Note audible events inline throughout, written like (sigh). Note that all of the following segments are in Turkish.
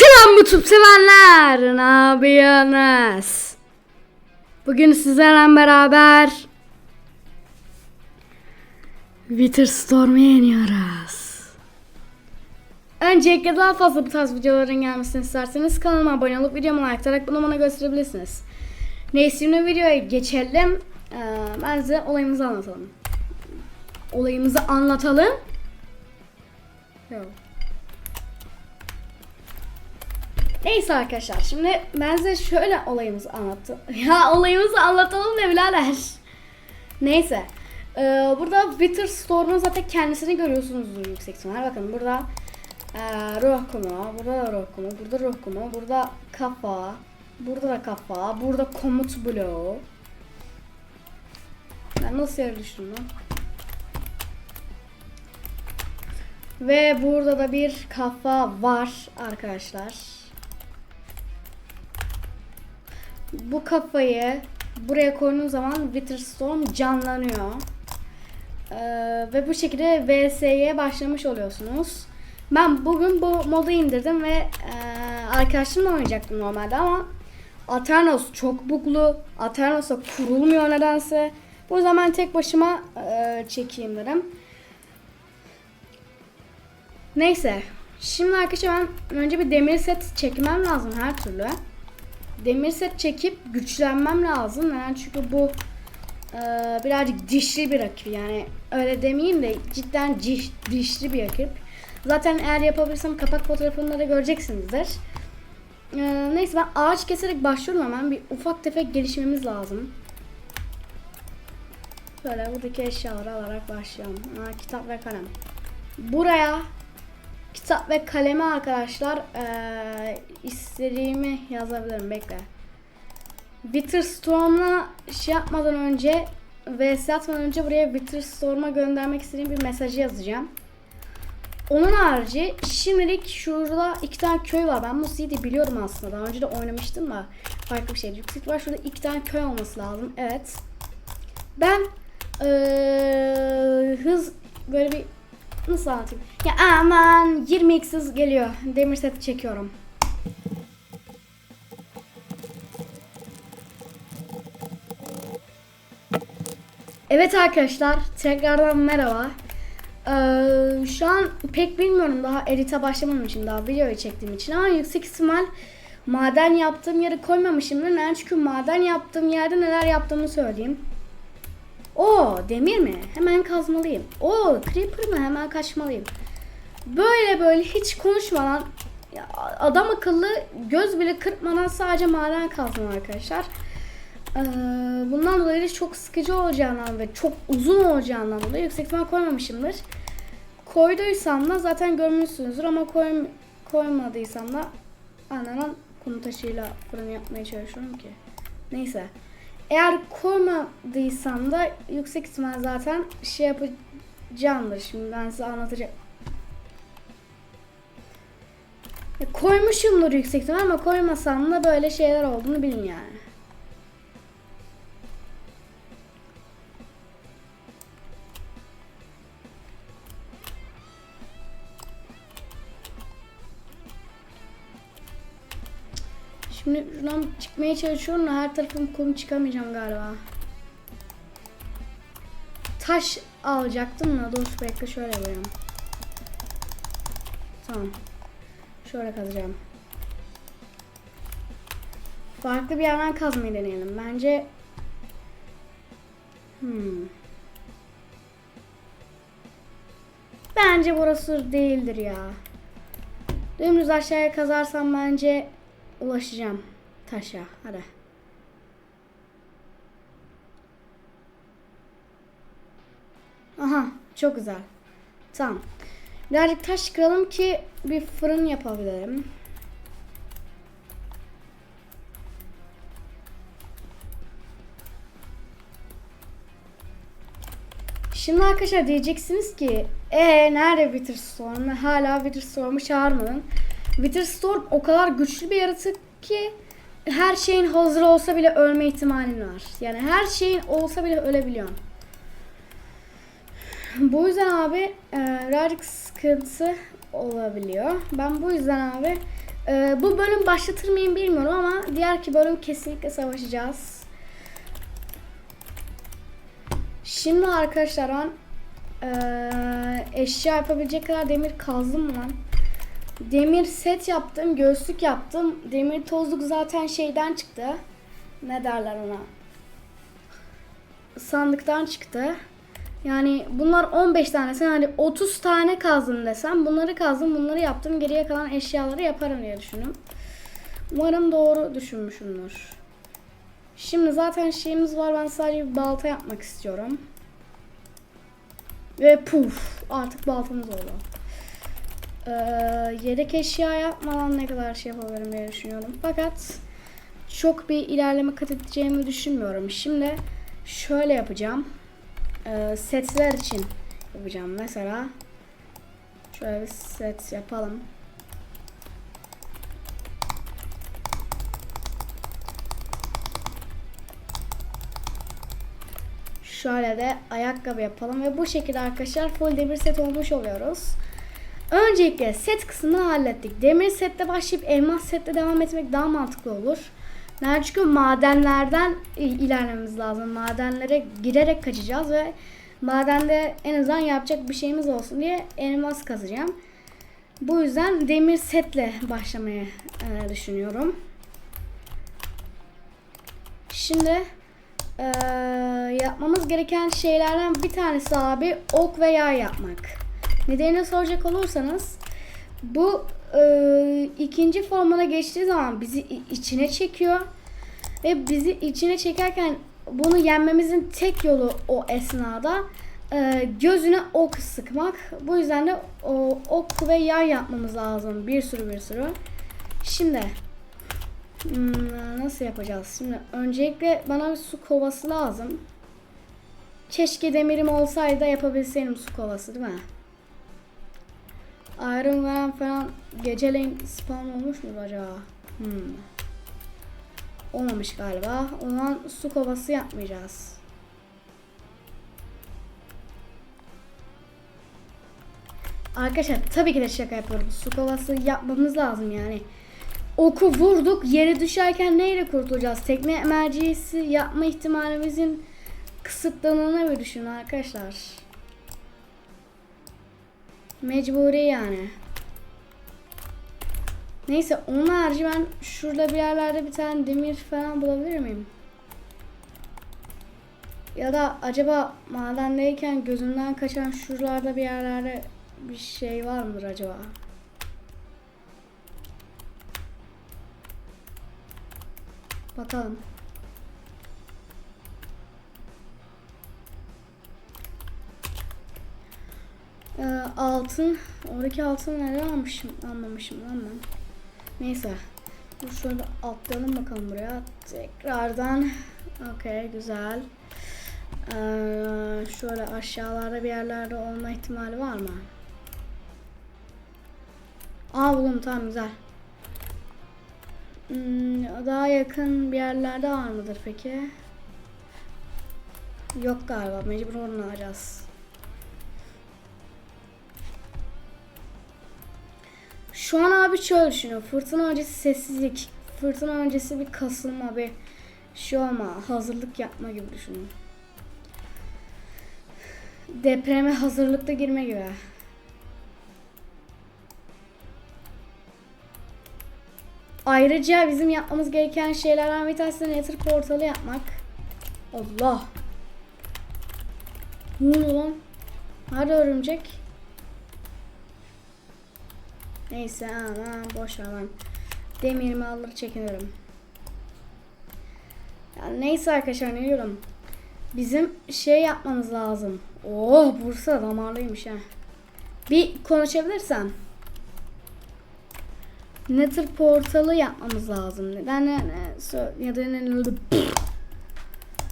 Selam YouTube sevenler. Ne? Bugün sizlerle beraber Wither Storm'u yeniyoruz. Öncelikle daha fazla bu tarz videoların gelmesini isterseniz kanalıma abone olup videomu like atarak bunu bana gösterebilirsiniz. Neyse şimdi videoya geçelim. Ee, ben size olayımızı anlatalım. Olayımızı anlatalım. Yok. Neyse arkadaşlar şimdi ben size şöyle olayımızı anlattım. (laughs) Ya olayımızı anlatalım ne birader. Neyse. Ee, burada Wither Storm'un zaten kendisini görüyorsunuzdur yüksek ihtimalle. Bakın burada ee, ruh kumu, burada da ruh kumu, burada ruh kumu, burada kafa, burada da kafa, burada komut bloğu. Ben nasıl yere düştüm? Ve burada da bir kafa var arkadaşlar. Bu kafayı buraya koyduğunuz zaman Witterstorm canlanıyor. Ee, ve bu şekilde VS'ye başlamış oluyorsunuz. Ben bugün bu modu indirdim ve e, arkadaşımla oynayacaktım normalde ama Aternos çok buglu. Aternos'a kurulmuyor nedense. Bu yüzden ben tek başıma e, çekeyim dedim. Neyse. Şimdi arkadaşlar ben önce bir demir set çekmem lazım her türlü. Demir set çekip güçlenmem lazım. Neden? Çünkü bu e, birazcık dişli bir rakip. Yani öyle demeyeyim de cidden ciş, dişli bir rakip. Zaten eğer yapabilirsem kapak fotoğrafında da göreceksinizdir. E, neyse ben ağaç keserek başlıyorum hemen. Bir ufak tefek gelişmemiz lazım. Şöyle buradaki eşyaları alarak başlayalım. Aa, kitap ve kalem. Buraya kitap ve kalemi arkadaşlar eee istediğimi yazabilirim bekle. Witterstorm'la şey yapmadan önce vs atmadan önce buraya Witterstorm'a göndermek istediğim bir mesajı yazacağım. Onun harici şimdilik şurada iki tane köy var. Ben bu CD biliyorum aslında. Daha önce de oynamıştım da farklı bir şey. Yüksek var şurada iki tane köy olması lazım. Evet. Ben eee, hız böyle bir nasıl anlatayım? Ya aman 20 hız geliyor. Demir seti çekiyorum. Evet arkadaşlar tekrardan merhaba. Ee, şu an pek bilmiyorum daha edite başlamadım için daha videoyu çektiğim için ama yüksek ihtimal maden yaptığım yeri koymamışımdır. Neden? Çünkü maden yaptığım yerde neler yaptığımı söyleyeyim. O demir mi? Hemen kazmalıyım. O creeper mı? Hemen kaçmalıyım. Böyle böyle hiç konuşmadan adam akıllı göz bile kırpmadan sadece maden kazdım arkadaşlar. Ee, bundan dolayı çok sıkıcı olacağından ve çok uzun olacağından dolayı yüksek ihtimal koymamışımdır. Koyduysam da zaten görmüşsünüzdür ama koy, koymadıysam da anlanan kum taşıyla fırın yapmaya çalışıyorum ki. Neyse. Eğer koymadıysam da yüksek ihtimal zaten şey yapacağımdır. Şimdi ben size anlatacağım. Ya Koymuşumdur yüksek ihtimal ama koymasam da böyle şeyler olduğunu bilin yani. Şimdi şuradan çıkmaya çalışıyorum da her tarafım kum çıkamayacağım galiba. Taş alacaktım da dur bekle şöyle yapayım. Tamam. Şöyle kazacağım. Farklı bir yerden kazmayı deneyelim. Bence hmm. Bence burası değildir ya. Dümdüz aşağıya kazarsam bence ulaşacağım taşa. Hadi. Aha çok güzel. Tamam. Birazcık taş kıralım ki bir fırın yapabilirim. Şimdi arkadaşlar diyeceksiniz ki ee nerede Witterstorm? Hala Witterstorm'u çağırmadın. Witterstorm o kadar güçlü bir yaratık ki her şeyin hazır olsa bile ölme ihtimalin var. Yani her şeyin olsa bile ölebiliyorsun. Bu yüzden abi e, birazcık sıkıntı olabiliyor. Ben bu yüzden abi Ee, bu bölüm başlatır mıyım bilmiyorum ama diğer ki bölüm kesinlikle savaşacağız. Şimdi arkadaşlar ben eee, eşya yapabilecek kadar demir kazdım lan? Demir set yaptım, göğüslük yaptım. Demir tozluk zaten şeyden çıktı. Ne derler ona? Sandıktan çıktı. Yani bunlar 15 tanesi. Hani 30 tane kazdım desem. Bunları kazdım, bunları yaptım. Geriye kalan eşyaları yaparım diye düşündüm. Umarım doğru düşünmüşümdür. Şimdi zaten şeyimiz var. Ben sadece bir balta yapmak istiyorum. Ve puf artık baltamız oldu. Ee, yedek eşya yapmadan ne kadar şey yapabilirim diye düşünüyorum. Fakat çok bir ilerleme kat edeceğimi düşünmüyorum. Şimdi şöyle yapacağım. Ee, setler için yapacağım. Mesela şöyle bir set yapalım. Şöyle de ayakkabı yapalım ve bu şekilde arkadaşlar full demir set olmuş oluyoruz. Öncelikle set kısmını hallettik. Demir sette başlayıp elmas sette devam etmek daha mantıklı olur. Neden? Çünkü madenlerden ilerlememiz lazım. Madenlere girerek kaçacağız ve madende en azından yapacak bir şeyimiz olsun diye elmas kazacağım. Bu yüzden demir setle başlamayı e, düşünüyorum. Şimdi ee, yapmamız gereken şeylerden bir tanesi abi ok ve yay yapmak. Nedenini soracak olursanız bu e, ikinci formuna geçtiği zaman bizi içine çekiyor ve bizi içine çekerken bunu yenmemizin tek yolu o esnada e, gözüne ok sıkmak. Bu yüzden de o ok ve yay yapmamız lazım. Bir sürü bir sürü. Şimdi Hmm, nasıl yapacağız? Şimdi öncelikle bana bir su kovası lazım. Keşke demirim olsaydı yapabilseydim su kovası değil mi? Iron Man falan geceleyin spawn olmuş mu acaba? Hmm. Olmamış galiba. O zaman su kovası yapmayacağız. Arkadaşlar tabii ki de şaka yapıyorum. Su kovası yapmamız lazım yani. Oku vurduk. Yere düşerken neyle kurtulacağız? Tekme emercisi yapma ihtimalimizin kısıtlandığını bir düşünün arkadaşlar. Mecburi yani. Neyse onun harici ben şurada bir yerlerde bir tane demir falan bulabilir miyim? Ya da acaba madendeyken gözümden kaçan şuralarda bir yerlerde bir şey var mıdır acaba? Bakalım. Ee, altın. Oradaki altın nereden almışım? Almamışım lan ben. Neyse. Dur şöyle atlayalım bakalım buraya. Tekrardan. Okey güzel. Ee, şöyle aşağılarda bir yerlerde olma ihtimali var mı? Aa buldum tamam güzel. Hmm, daha yakın bir yerlerde var mıdır peki? Yok galiba. Mecbur onu alacağız. Şu an abi şöyle düşünüyor. Fırtına öncesi sessizlik. Fırtına öncesi bir kasılma bir şey olma. Hazırlık yapma gibi düşünün. Depreme hazırlıkta girme gibi. Ayrıca bizim yapmamız gereken şeylerden bir tanesi de Nether portalı yapmak. Allah. Ne oluyor lan? Nerede örümcek? Neyse aman boş ben. Demirimi alır çekinirim. Yani neyse arkadaşlar ne diyorum. Bizim şey yapmamız lazım. Oh Bursa damarlıymış ha. Bir konuşabilirsem. Nether portalı yapmamız lazım. Neden ne, ne, nedenini,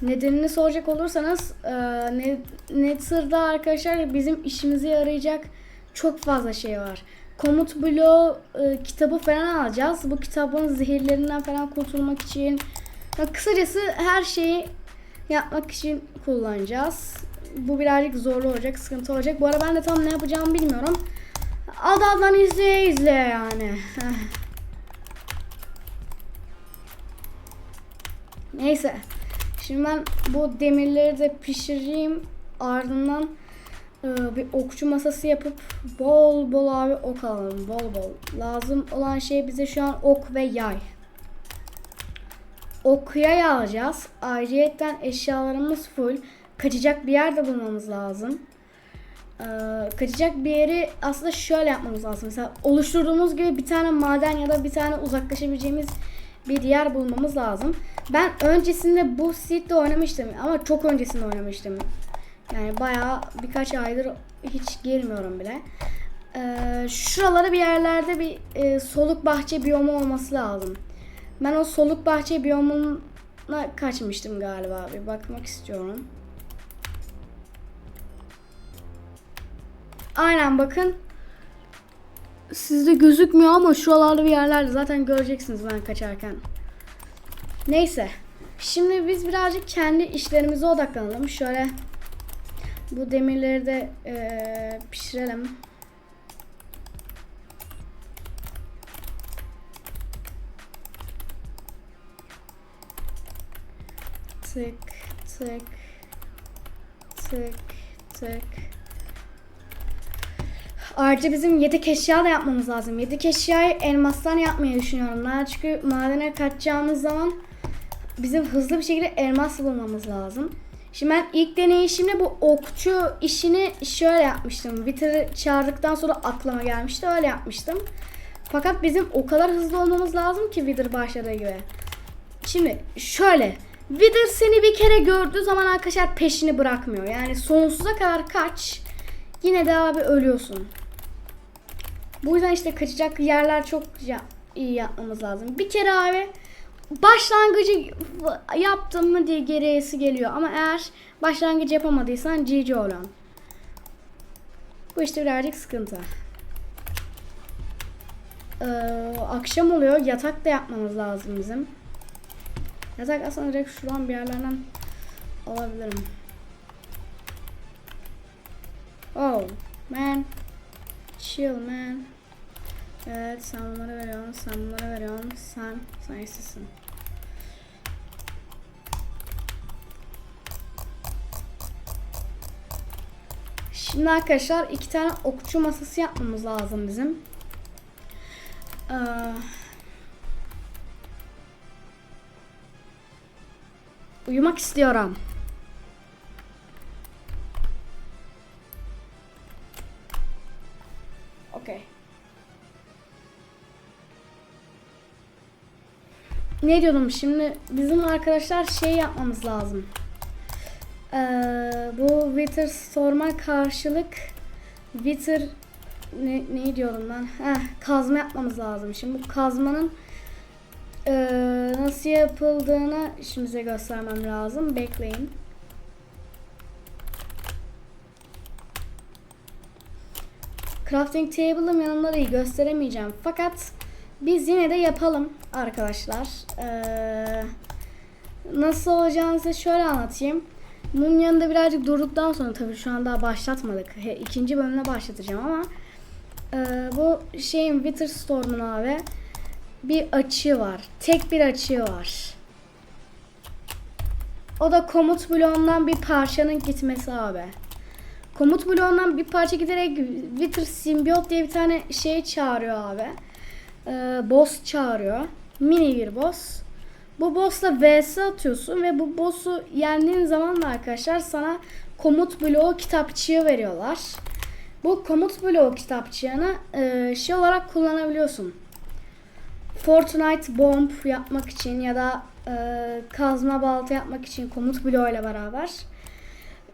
nedenini soracak olursanız e, ne, Nether'da arkadaşlar bizim işimize yarayacak çok fazla şey var komut bloğu e, kitabı falan alacağız. Bu kitabın zehirlerinden falan kurtulmak için. Yani kısacası her şeyi yapmak için kullanacağız. Bu birazcık zorlu olacak, sıkıntı olacak. Bu arada ben de tam ne yapacağımı bilmiyorum. Adamdan izleye izleye yani. (laughs) Neyse. Şimdi ben bu demirleri de pişireyim. Ardından bir okçu masası yapıp bol bol abi ok alalım. Bol bol. Lazım olan şey bize şu an ok ve yay. Ok yay alacağız. Ayrıyetten eşyalarımız full. Kaçacak bir yer de bulmamız lazım. Ee, kaçacak bir yeri aslında şöyle yapmamız lazım. Mesela oluşturduğumuz gibi bir tane maden ya da bir tane uzaklaşabileceğimiz bir yer bulmamız lazım. Ben öncesinde bu seed'de oynamıştım ama çok öncesinde oynamıştım. Yani bayağı birkaç aydır hiç girmiyorum bile. Ee, şuralara bir yerlerde bir e, soluk bahçe biyomu olması lazım. Ben o soluk bahçe biyomuna kaçmıştım galiba. Bir bakmak istiyorum. Aynen bakın. Sizde gözükmüyor ama şuralarda bir yerlerde zaten göreceksiniz ben kaçarken. Neyse. Şimdi biz birazcık kendi işlerimize odaklanalım. Şöyle bu demirleri de eee, pişirelim. Tık tık tık tık. Ayrıca bizim yedek eşya da yapmamız lazım. Yedek eşyayı elmastan yapmayı düşünüyorum. Ben çünkü madene kaçacağımız zaman bizim hızlı bir şekilde elmas bulmamız lazım. Şimdi ben ilk deneyişimde bu okçu işini şöyle yapmıştım. Wither'ı çağırdıktan sonra aklıma gelmişti. Öyle yapmıştım. Fakat bizim o kadar hızlı olmamız lazım ki Wither başladığı gibi. Şimdi şöyle. Wither seni bir kere gördüğü zaman arkadaşlar peşini bırakmıyor. Yani sonsuza kadar kaç. Yine de abi ölüyorsun. Bu yüzden işte kaçacak yerler çok ya- iyi yapmamız lazım. Bir kere abi başlangıcı yaptın mı diye gerisi geliyor. Ama eğer başlangıcı yapamadıysan GG olan. Bu işte birazcık sıkıntı. Ee, akşam oluyor. Yatak da yapmamız lazım bizim. Yatak aslında direkt şuradan bir yerlerden alabilirim. Oh man. Chill man. Evet sen bunları veriyorsun, sen bunları veriyorsun, sen sayısısın. Şimdi arkadaşlar iki tane okçu masası yapmamız lazım bizim. Ee, uyumak istiyorum. Ne diyordum şimdi bizim arkadaşlar şey yapmamız lazım. Ee, bu Wither Storm'a karşılık Wither ne, ne diyorum ben? Heh, kazma yapmamız lazım. Şimdi bu kazmanın ee, nasıl yapıldığını şimdi size göstermem lazım. Bekleyin. Crafting table'ım yanımda değil gösteremeyeceğim. Fakat biz yine de yapalım arkadaşlar. Ee, nasıl olacağını size şöyle anlatayım. Bunun yanında birazcık durduktan sonra tabii şu an daha başlatmadık. He, ikinci bölümde başlatacağım ama e, bu şeyin Wither Storm'un abi bir açığı var. Tek bir açığı var. O da komut bloğundan bir parçanın gitmesi abi. Komut bloğundan bir parça giderek Wither Symbiote diye bir tane şey çağırıyor abi. Ee, boss çağırıyor. Mini bir boss. Bu boss'la vs atıyorsun ve bu boss'u yendiğin zaman da arkadaşlar sana komut bloğu kitapçığı veriyorlar. Bu komut bloğu kitapçığını e, şey olarak kullanabiliyorsun. Fortnite bomb yapmak için ya da e, kazma balta yapmak için komut bloğu ile beraber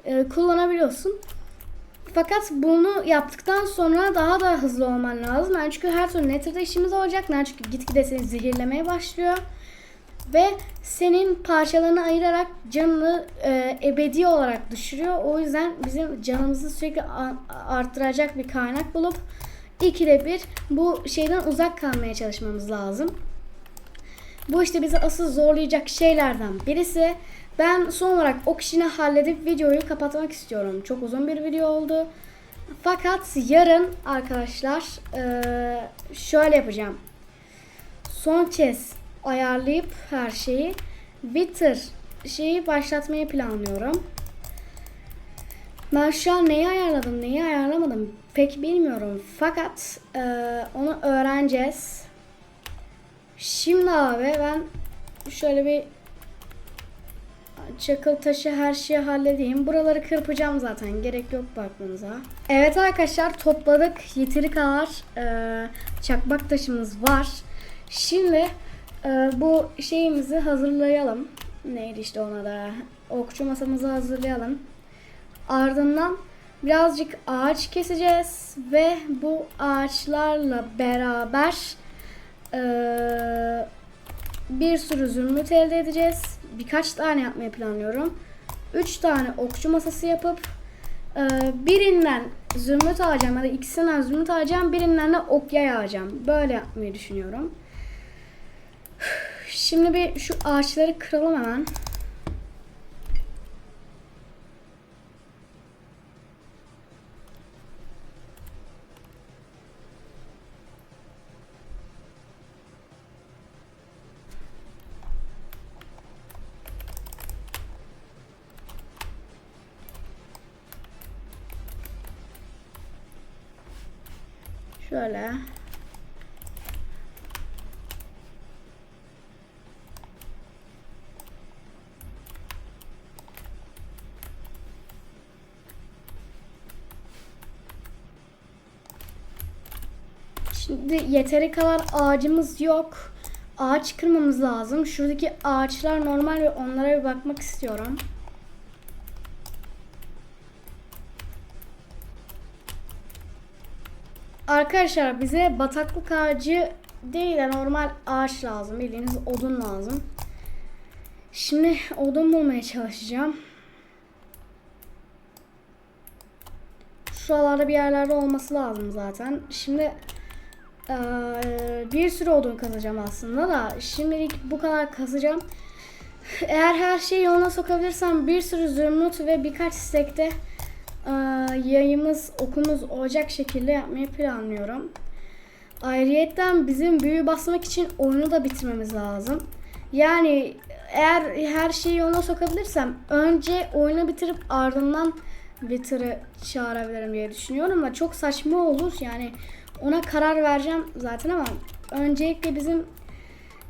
e, kullanabiliyorsun. Fakat bunu yaptıktan sonra daha da hızlı olman lazım. Yani çünkü her türlü Nether'da işimiz olacak. Yani çünkü gitgide seni zehirlemeye başlıyor. Ve senin parçalarını ayırarak canını e, ebedi olarak düşürüyor. O yüzden bizim canımızı sürekli arttıracak bir kaynak bulup ikide bir bu şeyden uzak kalmaya çalışmamız lazım. Bu işte bizi asıl zorlayacak şeylerden birisi. Ben son olarak o kişini halledip videoyu kapatmak istiyorum. Çok uzun bir video oldu. Fakat yarın arkadaşlar eee, şöyle yapacağım. Son kez ayarlayıp her şeyi Wither şeyi başlatmayı planlıyorum. Ben şu an neyi ayarladım, neyi ayarlamadım pek bilmiyorum. Fakat e, onu öğreneceğiz. Şimdi abi ben şöyle bir çakıl taşı her şeyi halledeyim. Buraları kırpacağım zaten. Gerek yok bakmanıza. Evet arkadaşlar topladık. Yeteri kadar e, çakmak taşımız var. Şimdi e, bu şeyimizi hazırlayalım. Neydi işte ona da. Okçu masamızı hazırlayalım. Ardından birazcık ağaç keseceğiz ve bu ağaçlarla beraber eee, bir sürü zümrüt elde edeceğiz. Birkaç tane yapmayı planlıyorum. Üç tane okçu masası yapıp eee, birinden zümrüt alacağım ya da ikisinden zümrüt alacağım. Birinden de ok yay alacağım. Böyle yapmayı düşünüyorum. Şimdi bir şu ağaçları kıralım hemen. Şöyle. Şimdi yeteri kadar ağacımız yok. Ağaç kırmamız lazım. Şuradaki ağaçlar normal ve onlara bir bakmak istiyorum. Arkadaşlar bize bataklık ağacı değil de normal ağaç lazım. Bildiğiniz odun lazım. Şimdi odun bulmaya çalışacağım. Şuralarda bir yerlerde olması lazım zaten. Şimdi bir sürü odun kazacağım aslında da şimdilik bu kadar kazacağım. Eğer her şeyi yoluna sokabilirsem bir sürü zümrüt ve birkaç stekte eee, yayımız, okumuz olacak şekilde yapmayı planlıyorum. Ayrıyetten bizim büyü basmak için oyunu da bitirmemiz lazım. Yani eğer her şeyi yoluna sokabilirsem önce oyunu bitirip ardından Wither'ı çağırabilirim diye düşünüyorum ama çok saçma olur yani ona karar vereceğim zaten ama öncelikle bizim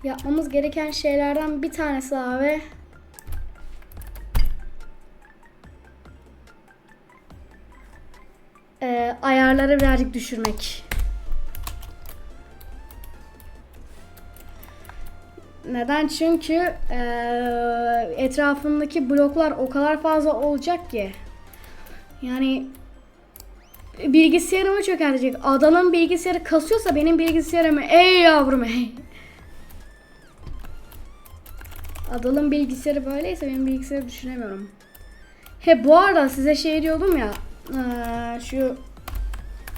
yapmamız gereken şeylerden bir tanesi abi Ee, ayarları birazcık düşürmek. Neden? Çünkü eee, etrafındaki bloklar o kadar fazla olacak ki. Yani bilgisayarımı çökertecek. Adamın bilgisayarı kasıyorsa benim bilgisayarımı ey yavrum ey. Adamın bilgisayarı böyleyse benim bilgisayarı düşünemiyorum. He bu arada size şey diyordum ya. Eee, şu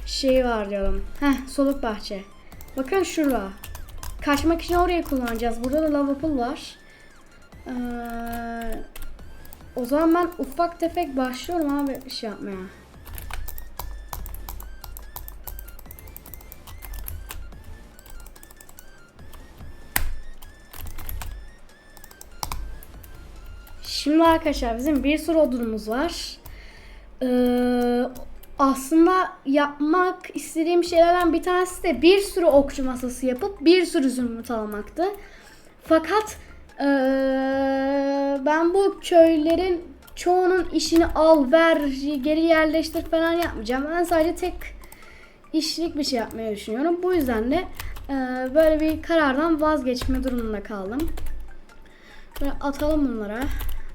şey var diyordum. Heh soluk bahçe. Bakın şurada. Kaçmak için orayı kullanacağız. Burada da lava pool var. Ee, o zaman ben ufak tefek başlıyorum abi iş yapmaya. Şimdi arkadaşlar bizim bir sürü odunumuz var. Ee, aslında yapmak istediğim şeylerden bir tanesi de bir sürü okçu masası yapıp bir sürü zümrüt almaktı. Fakat ee, ben bu köylerin çoğunun işini al ver geri yerleştir falan yapmayacağım. Ben sadece tek işlik bir şey yapmayı düşünüyorum. Bu yüzden de ee, böyle bir karardan vazgeçme durumunda kaldım. Böyle atalım bunlara.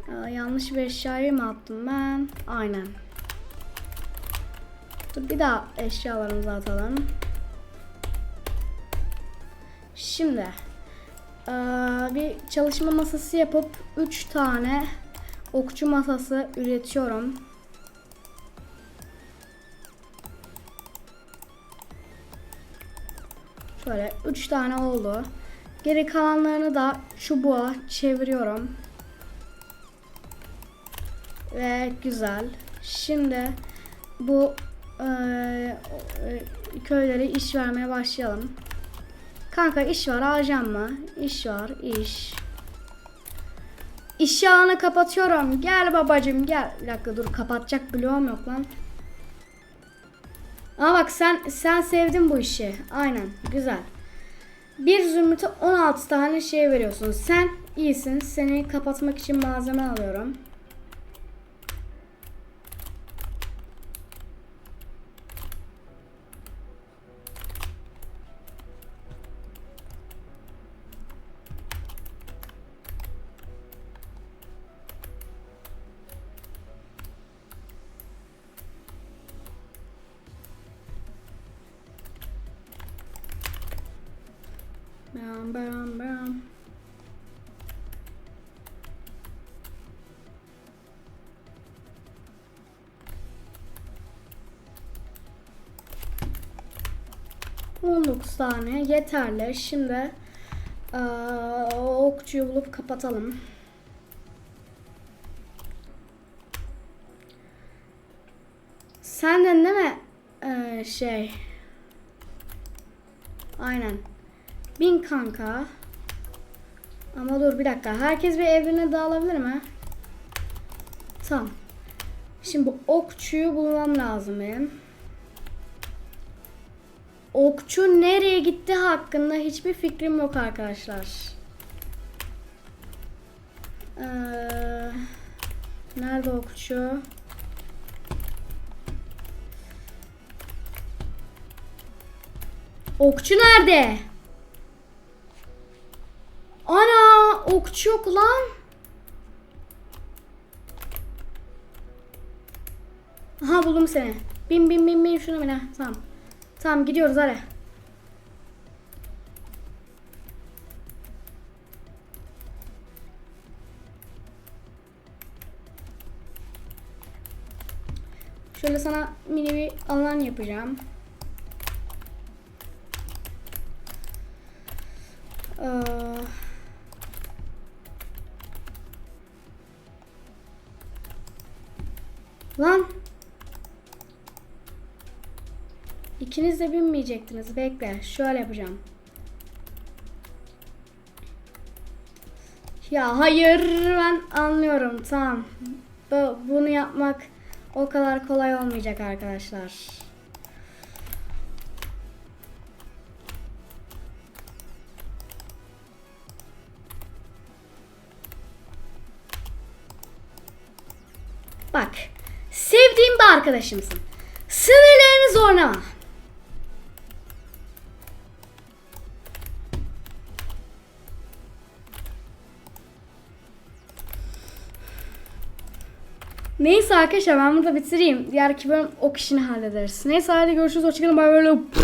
Ee, yanlış bir eşyayı mı attım ben? Aynen. Dur bir daha eşyalarımızı atalım. Şimdi eee, bir çalışma masası yapıp 3 tane okçu masası üretiyorum. Şöyle 3 tane oldu. Geri kalanlarını da çubuğa çeviriyorum. Ve güzel. Şimdi bu e, köylere iş vermeye başlayalım. Kanka iş var alacağım mı? İş var iş. İş ağını kapatıyorum. Gel babacım gel. Bir dakika dur kapatacak bloğum yok lan. Aa bak sen sen sevdin bu işi. Aynen güzel. Bir zümrüte 16 tane şey veriyorsun. Sen iyisin. Seni kapatmak için malzeme alıyorum. Bam bam bam. On tane yeterli. Şimdi eee, okçuyu bulup kapatalım. Senden değil mi eee, şey? Aynen. Bin kanka. Ama dur bir dakika. Herkes bir evine dağılabilir mi? Tamam. Şimdi bu okçuyu bulmam lazım benim. Okçu nereye gitti hakkında hiçbir fikrim yok arkadaşlar. Ee, nerede okçu? Okçu nerede? Okçu yok lan. Aha buldum seni. Bin bin bin bin şuna bin ha. Tamam. Tamam gidiyoruz hadi. Şöyle sana mini bir alan yapacağım. Ee, Lan. İkiniz de binmeyecektiniz. Bekle. Şöyle yapacağım. Ya hayır ben anlıyorum. Tamam. Bu, bunu yapmak o kadar kolay olmayacak arkadaşlar. Bak. Sevdiğim bir arkadaşımsın. Sınırlarını zorlama. Neyse arkadaşlar ben burada bitireyim. Diğer iki bölüm ok işini hallederiz. Neyse hadi görüşürüz. Hoşçakalın. Bay bay.